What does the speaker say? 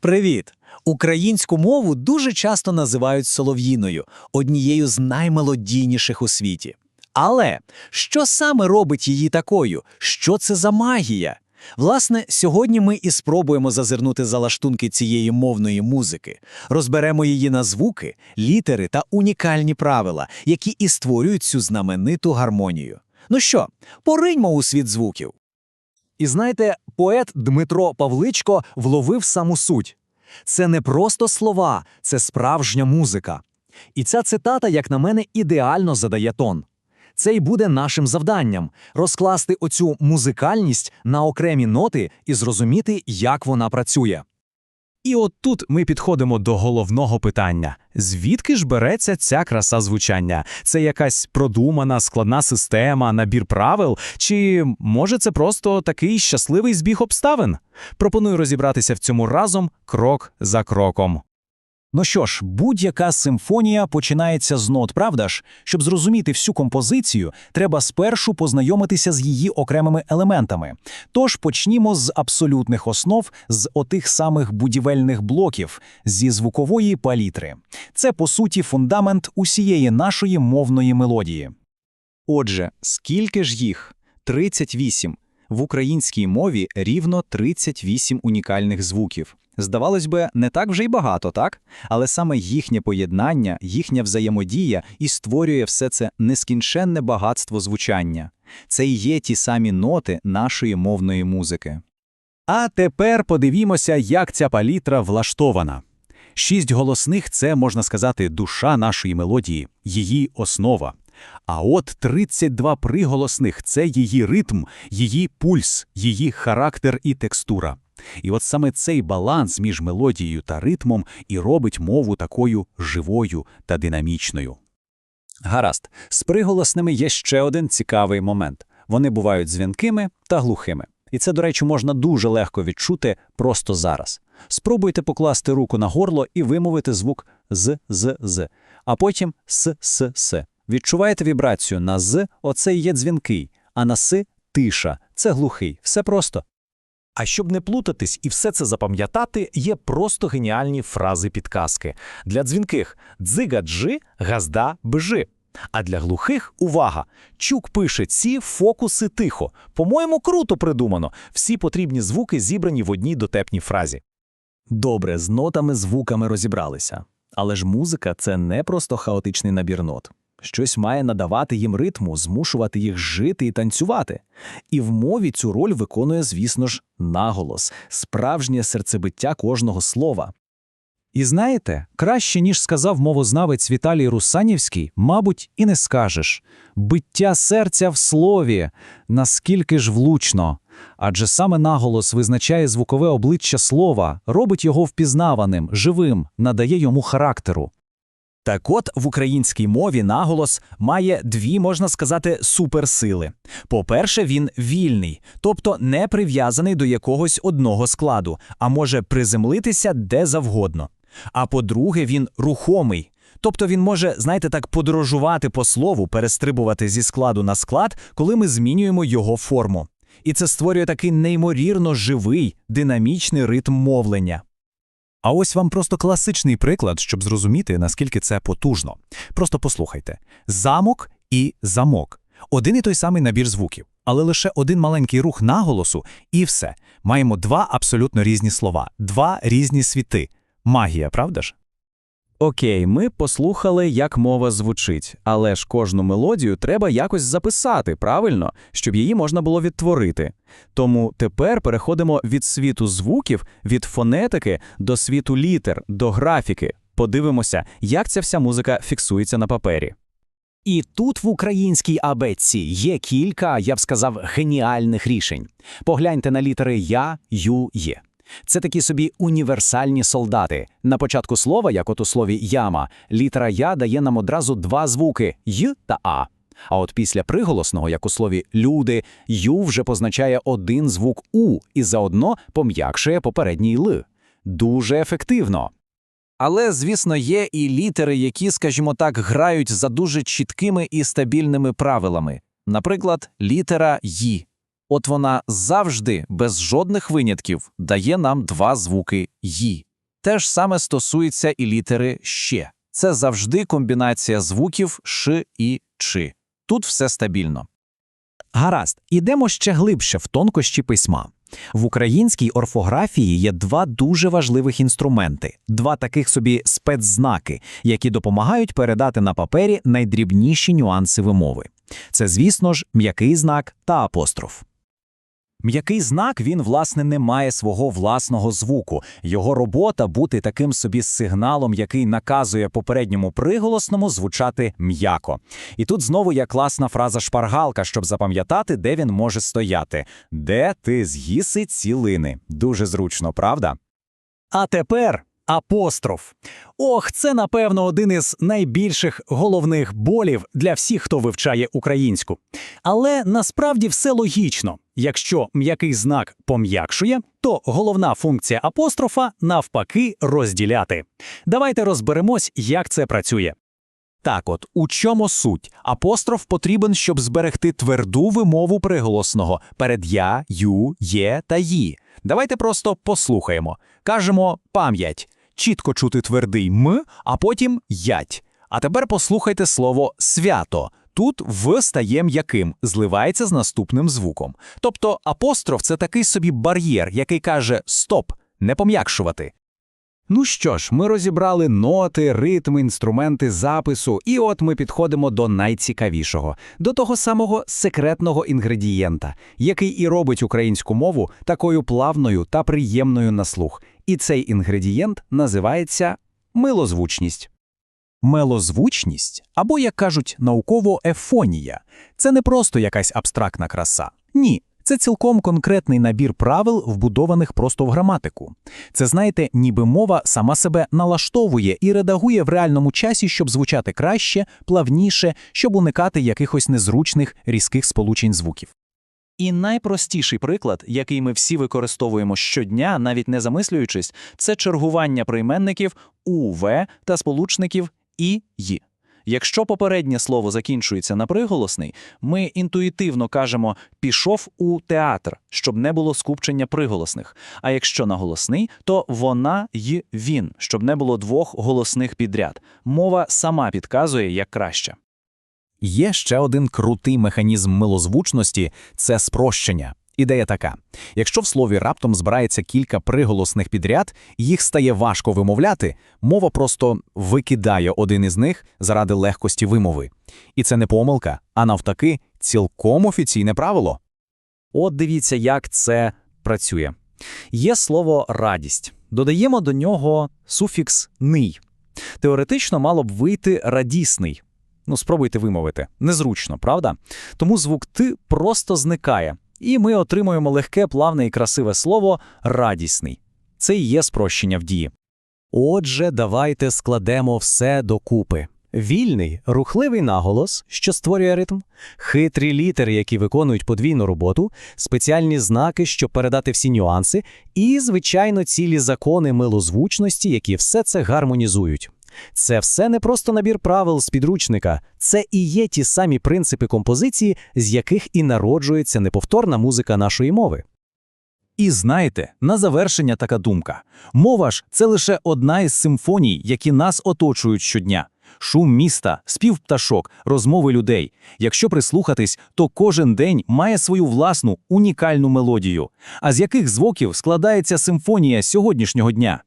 Привіт! Українську мову дуже часто називають солов'їною, однією з наймелодійніших у світі. Але що саме робить її такою? Що це за магія? Власне, сьогодні ми і спробуємо зазирнути за лаштунки цієї мовної музики, розберемо її на звуки, літери та унікальні правила, які і створюють цю знамениту гармонію. Ну що, пориньмо у світ звуків. І знаєте, поет Дмитро Павличко вловив саму суть. Це не просто слова, це справжня музика. І ця цитата, як на мене, ідеально задає тон. Це й буде нашим завданням розкласти оцю музикальність на окремі ноти і зрозуміти, як вона працює. І от тут ми підходимо до головного питання: звідки ж береться ця краса звучання? Це якась продумана складна система, набір правил, чи може це просто такий щасливий збіг обставин? Пропоную розібратися в цьому разом крок за кроком. Ну що ж, будь-яка симфонія починається з нот, правда ж? Щоб зрозуміти всю композицію, треба спершу познайомитися з її окремими елементами. Тож почнімо з абсолютних основ, з отих самих будівельних блоків, зі звукової палітри. Це, по суті, фундамент усієї нашої мовної мелодії. Отже, скільки ж їх? 38. В українській мові рівно 38 унікальних звуків. Здавалось би, не так вже й багато, так? Але саме їхнє поєднання, їхня взаємодія і створює все це нескінченне багатство звучання. Це і є ті самі ноти нашої мовної музики. А тепер подивімося, як ця палітра влаштована. Шість голосних це, можна сказати, душа нашої мелодії, її основа. А от 32 приголосних це її ритм, її пульс, її характер і текстура. І от саме цей баланс між мелодією та ритмом і робить мову такою живою та динамічною. Гаразд, з приголосними є ще один цікавий момент. Вони бувають дзвінкими та глухими. І це, до речі, можна дуже легко відчути просто зараз. Спробуйте покласти руку на горло і вимовити звук з з з, а потім с с с. Відчуваєте вібрацію на з, оце є дзвінкий, а на с тиша, це глухий. Все просто. А щоб не плутатись і все це запам'ятати, є просто геніальні фрази підказки. Для дзвінких дзига-джи, газда бжи. А для глухих увага! Чук пише ці фокуси тихо. По-моєму, круто придумано. Всі потрібні звуки зібрані в одній дотепній фразі. Добре, з нотами, звуками розібралися. Але ж музика це не просто хаотичний набір нот. Щось має надавати їм ритму, змушувати їх жити і танцювати. І в мові цю роль виконує, звісно ж, наголос, справжнє серцебиття кожного слова. І знаєте, краще, ніж сказав мовознавець Віталій Русанівський, мабуть, і не скажеш. Биття серця в слові, наскільки ж влучно. Адже саме наголос визначає звукове обличчя слова, робить його впізнаваним, живим, надає йому характеру. Так от в українській мові наголос має дві, можна сказати, суперсили. По-перше, він вільний, тобто не прив'язаний до якогось одного складу, а може приземлитися де завгодно. А по-друге, він рухомий. Тобто він може, знаєте, так подорожувати по слову, перестрибувати зі складу на склад, коли ми змінюємо його форму. І це створює такий неймовірно живий, динамічний ритм мовлення. А ось вам просто класичний приклад, щоб зрозуміти, наскільки це потужно. Просто послухайте: замок і замок. Один і той самий набір звуків, але лише один маленький рух наголосу, і все. Маємо два абсолютно різні слова, два різні світи. Магія, правда ж? Окей, ми послухали, як мова звучить, але ж кожну мелодію треба якось записати, правильно, щоб її можна було відтворити. Тому тепер переходимо від світу звуків, від фонетики до світу літер, до графіки. Подивимося, як ця вся музика фіксується на папері. І тут в українській абетці є кілька, я б сказав, геніальних рішень. Погляньте на літери Я, Ю, Є. Це такі собі універсальні солдати. На початку слова, як от у слові яма, літера Я дає нам одразу два звуки Й та А. А от після приголосного, як у слові люди, Ю вже позначає один звук У і заодно пом'якшує попередній Л. Дуже ефективно. Але, звісно, є і літери, які, скажімо так, грають за дуже чіткими і стабільними правилами. Наприклад, літера «ї». От вона завжди, без жодних винятків, дає нам два звуки «ї». те ж саме стосується і літери ще. Це завжди комбінація звуків ш і чи. Тут все стабільно. Гаразд, ідемо ще глибше в тонкощі письма. В українській орфографії є два дуже важливих інструменти, два таких собі спецзнаки, які допомагають передати на папері найдрібніші нюанси вимови. Це, звісно ж, м'який знак та апостроф. М'який знак він, власне, не має свого власного звуку. Його робота бути таким собі сигналом, який наказує попередньому приголосному звучати м'яко. І тут знову є класна фраза шпаргалка, щоб запам'ятати, де він може стояти. Де ти з'їси цілини. Дуже зручно, правда? А тепер апостроф. Ох, це, напевно, один із найбільших головних болів для всіх, хто вивчає українську. Але насправді все логічно. Якщо м'який знак пом'якшує, то головна функція апострофа навпаки розділяти. Давайте розберемось, як це працює. Так от, у чому суть? Апостроф потрібен, щоб зберегти тверду вимову приголосного перед я, ю, є та ї. Давайте просто послухаємо. Кажемо пам'ять. Чітко чути твердий м, а потім ять. А тепер послухайте слово свято. Тут в стає м'яким, зливається з наступним звуком. Тобто апостроф це такий собі бар'єр, який каже стоп, не пом'якшувати. Ну що ж, ми розібрали ноти, ритм, інструменти запису, і от ми підходимо до найцікавішого, до того самого секретного інгредієнта, який і робить українську мову такою плавною та приємною на слух. І цей інгредієнт називається милозвучність. Мелозвучність, або, як кажуть науково, ефонія це не просто якась абстрактна краса. Ні, це цілком конкретний набір правил, вбудованих просто в граматику. Це, знаєте, ніби мова сама себе налаштовує і редагує в реальному часі, щоб звучати краще, плавніше, щоб уникати якихось незручних різких сполучень звуків. І найпростіший приклад, який ми всі використовуємо щодня, навіть не замислюючись, це чергування прийменників УВ та сполучників і «ї». Якщо попереднє слово закінчується на приголосний, ми інтуїтивно кажемо «пішов у театр», щоб не було скупчення приголосних. А якщо на голосний, то вона й він, щоб не було двох голосних підряд. Мова сама підказує, як краще. Є ще один крутий механізм милозвучності – це спрощення. Ідея така: якщо в слові раптом збирається кілька приголосних підряд, їх стає важко вимовляти, мова просто викидає один із них заради легкості вимови. І це не помилка, а навтаки, цілком офіційне правило. От дивіться, як це працює. Є слово радість. Додаємо до нього суфікс ний. Теоретично мало б вийти радісний. Ну, спробуйте вимовити. Незручно, правда? Тому звук ти просто зникає. І ми отримуємо легке, плавне і красиве слово радісний. Це і є спрощення в дії. Отже, давайте складемо все докупи. Вільний, рухливий наголос, що створює ритм, хитрі літери, які виконують подвійну роботу, спеціальні знаки, щоб передати всі нюанси, і, звичайно, цілі закони милозвучності, які все це гармонізують. Це все не просто набір правил з підручника, це і є ті самі принципи композиції, з яких і народжується неповторна музика нашої мови. І знаєте, на завершення така думка. Мова ж це лише одна із симфоній, які нас оточують щодня. Шум міста, спів пташок, розмови людей. Якщо прислухатись, то кожен день має свою власну унікальну мелодію. А з яких звуків складається симфонія сьогоднішнього дня?